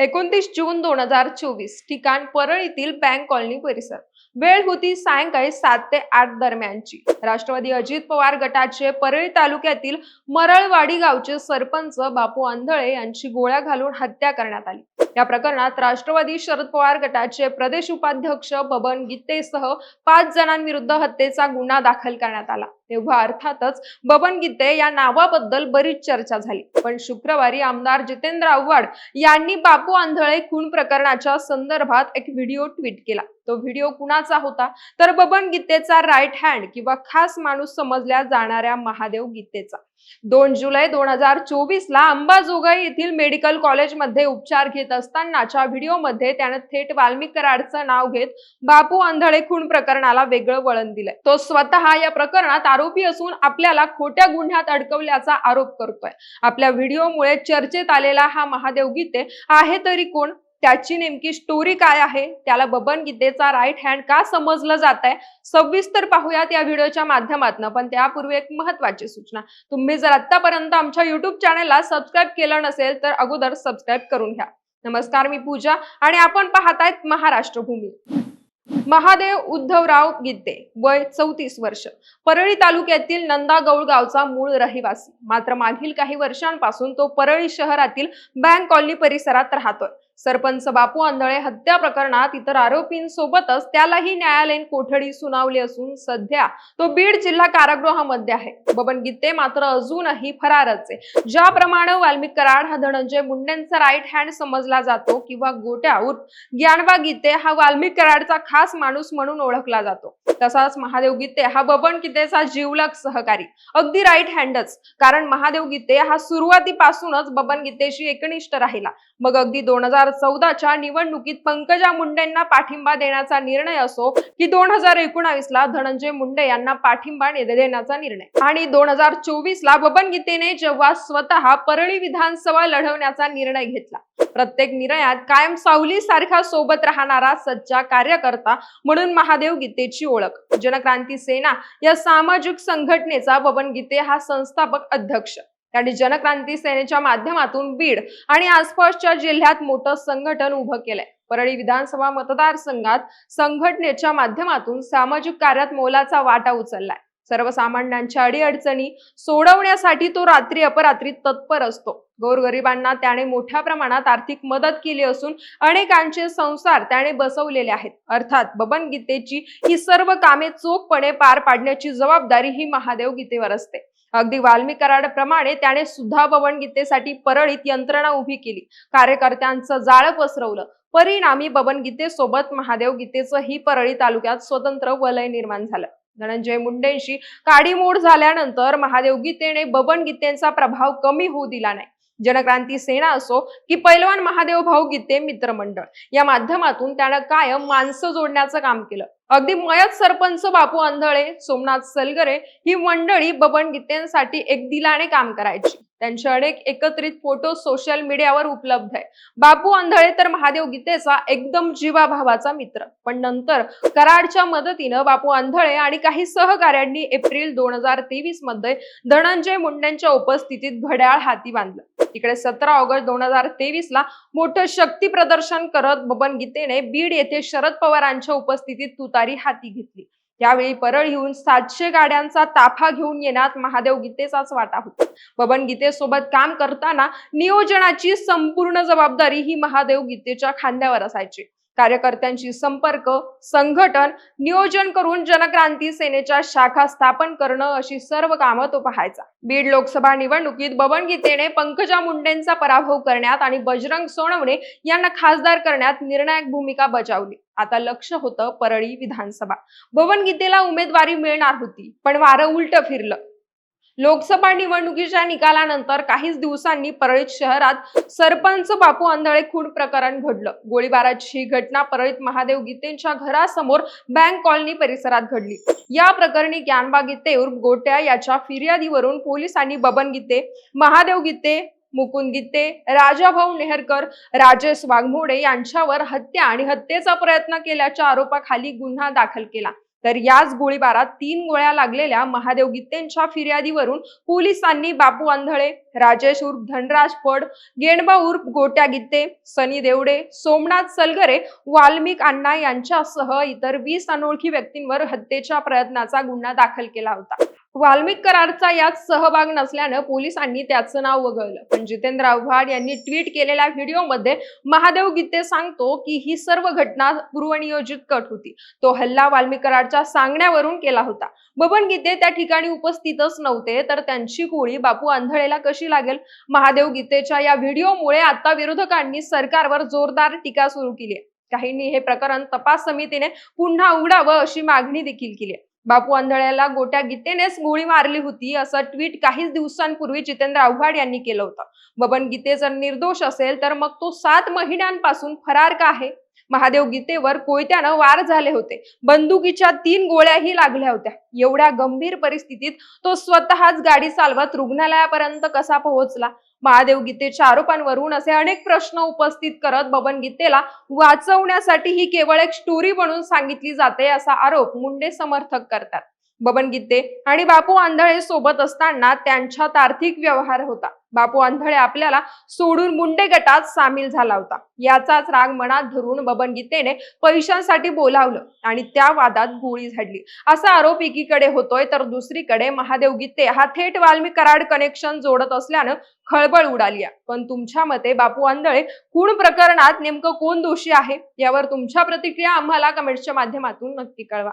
एकोणतीस जून दोन हजार चोवीस ठिकाण परळीतील बँक कॉलनी परिसर. वेळ होती सायंकाळी सात ते आठ दरम्यानची. राष्ट्रवादी अजित पवार गटाचे परळी तालुक्यातील मरळवाडी गावचे सरपंच बापू आंधळे यांची गोळ्या घालून हत्या करण्यात आली. या प्रकरणात राष्ट्रवादी शरद पवार गटाचे प्रदेश उपाध्यक्ष बबन गीतेसह पाच जणांविरुद्ध हत्येचा गुन्हा दाखल करण्यात आला. तेव्हा अर्थातच बबन गीते या नावाबद्दल बरीच चर्चा झाली. पण शुक्रवारी आमदार जितेंद्र आव्हाड यांनी बापू आंधळे खून प्रकरणाच्या संदर्भात एक व्हिडिओ ट्विट केला. तो व्हिडिओ कुणाचा होता? तर बबन गीतेचा राईट हँड किंवा खास माणूस समजल्या जाणाऱ्या महादेव गीतेचा. दोन जुलै दोन हजार चोवीस ला अंबाजोगाई येथील मेडिकल कॉलेजमध्ये उपचार घेत असतानाच्या व्हिडिओमध्ये त्याने थेट वाल्मिक कराडचं नाव घेत बापू आंधळे खून प्रकरणाला वेगळं वळण दिलंय. तो स्वतः या प्रकरणात आरोपी असून आपल्याला खोट्या गुन्ह्यात अडकवल्याचा आरोप करतोय. आपल्या व्हिडिओमुळे चर्चेत आलेला हा महादेव गीते आहे तरी कोण? त्याची नेमकी स्टोरी काय आहे? त्याला बबन गीतेचा राईट हँड का समजलं जात आहे सविस्तर पाहूयात या व्हिडिओच्या माध्यमातून पण त्यापूर्वी एक महत्वाची सूचना. तुम्ही जर आतापर्यंत आमच्या युट्यूब चॅनेलला सबस्क्राईब केलं नसेल तर अगोदर सबस्क्राईब करून घ्या. नमस्कार मी पूजा आणि आपण पाहतायत महाराष्ट्र भूमी महादेव उद्धवराव गिद्दे वय चौतीस वर्ष. परळी तालुक्यातील नंदागौळ गावचा मूळ रहिवासी. मात्र मागील काही वर्षांपासून तो परळी शहरातील बँक कॉलनी परिसरात राहतोय. सरपंच बापू आंधळे हत्या प्रकरणात इतर आरोपींसोबतच त्यालाही न्यायालयीन कोठडी सुनावली असून सध्या तो बीड जिल्हा कारागृहामध्ये आहे. बबन गीते मात्र अजूनही फरारच आहे. ज्याप्रमाणे वाल्मिक कराड हा धनंजय मुंडेंचा राईट हँड समजला जातो किंवा गोट्या उर्फ ज्ञानवा गीते हा वाल्मिक कराडचा खास माणूस म्हणून ओळखला जातो. तसाच महादेव गीते हा बबन गीतेचा जीवलग सहकारी. अगदी राईट हँडच कारण महादेव गीते हा सुरुवातीपासूनच बबन गीतेशी एकनिष्ठ राहिला. मग अगदी दोन हजार चौदाच्या निवडणुकीत पंकजा मुंडेंना पाठिंबा देण्याचा निर्णय असो की दोन हजार एकोणावीस ला धनंजय मुंडे यांना पाठिंबा देण्याचा निर्णय. आणि दोन हजार चोवीस ला बबन गीतेने जेव्हा स्वतः परळी विधानसभा लढवण्याचा निर्णय घेतला. प्रत्येक निर्णयात कायम सावली सारखा सोबत राहणारा सच्चा कार्यकर्ता म्हणून महादेव गीतेची ओळख. जनक्रांती सेना या सामाजिक संघटनेचा बबन गीते हा संस्थापक अध्यक्ष. त्यांनी जनक्रांती सेनेच्या माध्यमातून बीड आणि आसपासच्या जिल्ह्यात मोठं संघटन उभं केलंय. परळी विधानसभा मतदारसंघात संघटनेच्या माध्यमातून सामाजिक कार्यात मोलाचा वाटा उचललाय. सर्वसामान्यांच्या अडीअडचणी सोडवण्यासाठी तो रात्री अपरात्री तत्पर असतो. गोरगरिबांना त्याने मोठ्या प्रमाणात आर्थिक मदत केली असून अनेकांचे संसार त्याने बसवलेले आहेत. अर्थात बबन गीतेची ही सर्व कामे चोखपणे पार पाडण्याची जबाबदारी ही महादेव गीतेवर असते. अगदी वाल्मिक कराडाप्रमाणे त्याने सुद्धा बबनगीतेसाठी परळीत यंत्रणा उभी केली. कार्यकर्त्यांचं जाळं पसरवलं. परिणामी बबनगीतेसोबत महादेव गीतेचं ही परळी तालुक्यात स्वतंत्र वलय निर्माण झालं. धनंजय मुंडेंशी काडीमोड झाल्यानंतर महादेव गीतेने बबन गीतेंचा प्रभाव कमी होऊ दिला नाही. जनक्रांती सेना असो की पैलवान महादेव भाऊ गीते मित्रमंडळ. या माध्यमातून त्यानं कायम माणसं जोडण्याचं काम केलं. अगदी मयत सरपंच बापू आंधळे सोमनाथ सलगरे ही मंडळी बबन गीतेंसाठी एक दिलाने काम करायची. त्यांचे अनेक एकत्रित फोटो सोशल मीडियावर उपलब्ध आहे. बापू आंधळे तर महादेव गीतेचा एकदम जीवाभावाचा मित्र. पण नंतर कराडच्या मदतीनं बापू आंधळे आणि काही सहकाऱ्यांनी एप्रिल दोन हजार तेवीसमध्ये धनंजय मुंडेंच्या उपस्थितीत घड्याळ हाती बांधलं. तिकडे सतरा ऑगस्ट दोन हजार तेवीस ला मोठं शक्ती प्रदर्शन करत बबन गीतेने बीड येथे शरद पवारांच्या उपस्थितीत तुतारी हाती घेतली. यावेळी परळ येऊन सातशे गाड्यांचा ताफा घेऊन येण्यात महादेव गीतेचाच वाटा होता. बबन गीतेसोबत काम करताना नियोजनाची संपूर्ण जबाबदारी ही महादेव गीतेच्या खांद्यावर असायची. कार्यकर्त्यांशी संपर्क संघटन नियोजन करून जनक्रांती सेनेच्या शाखा स्थापन करणं अशी सर्व कामं तो पाहायचा. बीड लोकसभा निवडणुकीत बबन गीतेने पंकजा मुंडेंचा पराभव करण्यात आणि बजरंग सोनवणे यांना खासदार करण्यात निर्णायक भूमिका बजावली. आता लक्ष होतं परळी विधानसभा. बबन गीतेला उमेदवारी मिळणार होती पण वारं उलट फिरलं. लोकसभा निवडणुकीच्या निकालानंतर काहीच दिवसांनी परळीत शहरात सरपंच बापू आंधळे खून प्रकरण घडलं. गोळीबाराची ही घटना परळीत महादेव गीतेंच्या घरासमोर बँक कॉलनी परिसरात घडली. या प्रकरणी ज्ञानबा गीते उर्फ गोट्या याच्या फिर्यादीवरून पोलिसांनी बबन गीते महादेव गीते मुकुंद गीते राजाभाऊ नेहरकर राजेश वाघमोडे यांच्यावर हत्या आणि हत्येचा प्रयत्न केल्याच्या आरोपाखाली गुन्हा दाखल केला. तर याच गोळीबारात तीन गोळ्या लागलेल्या महादेव गित्तेंच्या फिर्यादीवरून पोलिसांनी बापू आंधळे राजेश उर्फ धनराज फड गेणबा उर्फ गोट्या गित्ते सनी देवडे सोमनाथ सलगरे वाल्मिक अण्णा यांच्यासह इतर वीस अनोळखी व्यक्तींवर हत्येच्या प्रयत्नाचा गुन्हा दाखल केला होता. वाल्मिक करारचा यात सहभाग नसल्यानं पोलिसांनी त्याचं नाव वगळलं. पण जितेंद्र आव्हाड यांनी ट्विट केलेल्या व्हिडिओमध्ये महादेव गीते सांगतो की ही सर्व घटना पूर्वनियोजित कट होती. तो हल्ला वाल्मिक कराडच्या सांगण्यावरून केला होता. बबन गीते त्या ठिकाणी उपस्थितच नव्हते तर त्यांची गोळी बापू आंधळेला कशी लागेल? महादेव गीतेच्या या व्हिडिओमुळे आता विरोधकांनी सरकारवर जोरदार टीका सुरू केली आहे. काहींनी हे प्रकरण तपास समितीने पुन्हा उघडावं अशी मागणी देखील केली आहे. बापू आंधळ्याला गोट्या गीतेनेच गोळी मारली होती असं ट्विट काहीच दिवसांपूर्वी जितेंद्र आव्हाड यांनी केलं होतं. बबन गीते जर निर्दोष असेल तर मग तो सात महिन्यांपासून फरार का आहे? महादेव गीतेवर कोयत्यानं वार झाले होते. बंदुकीच्या तीन गोळ्याही लागल्या होत्या. एवढ्या गंभीर परिस्थितीत तो स्वतःच गाडी चालवत रुग्णालयापर्यंत कसा पोहोचला? महादेव गीतेच्या आरोपांवरून असे अनेक प्रश्न उपस्थित करत बबन गीतेला वाचवण्यासाठी ही केवळ एक स्टोरी म्हणून सांगितली जाते असा आरोप मुंडे समर्थक करतात. बबन गीते आणि बापू आंधळे सोबत असताना त्यांच्यात आर्थिक व्यवहार होता. बापू आंधळे आपल्याला सोडून मुंडे गटात सामील झाला होता. याचाच राग मनात धरून बबन गीतेने पैशांसाठी बोलावलं आणि त्या वादात गोळी झाडली. असा आरोप एकीकडे होतोय तर दुसरीकडे महादेव गीते हा थेट वाल्मी कराड कनेक्शन जोडत असल्यानं खळबळ उडाली पण तुमच्या मते बापू आंधळे खून प्रकरणात नेमकं कोण दोषी आहे? यावर तुमच्या प्रतिक्रिया आम्हाला कमेंटच्या माध्यमातून नक्की कळवा.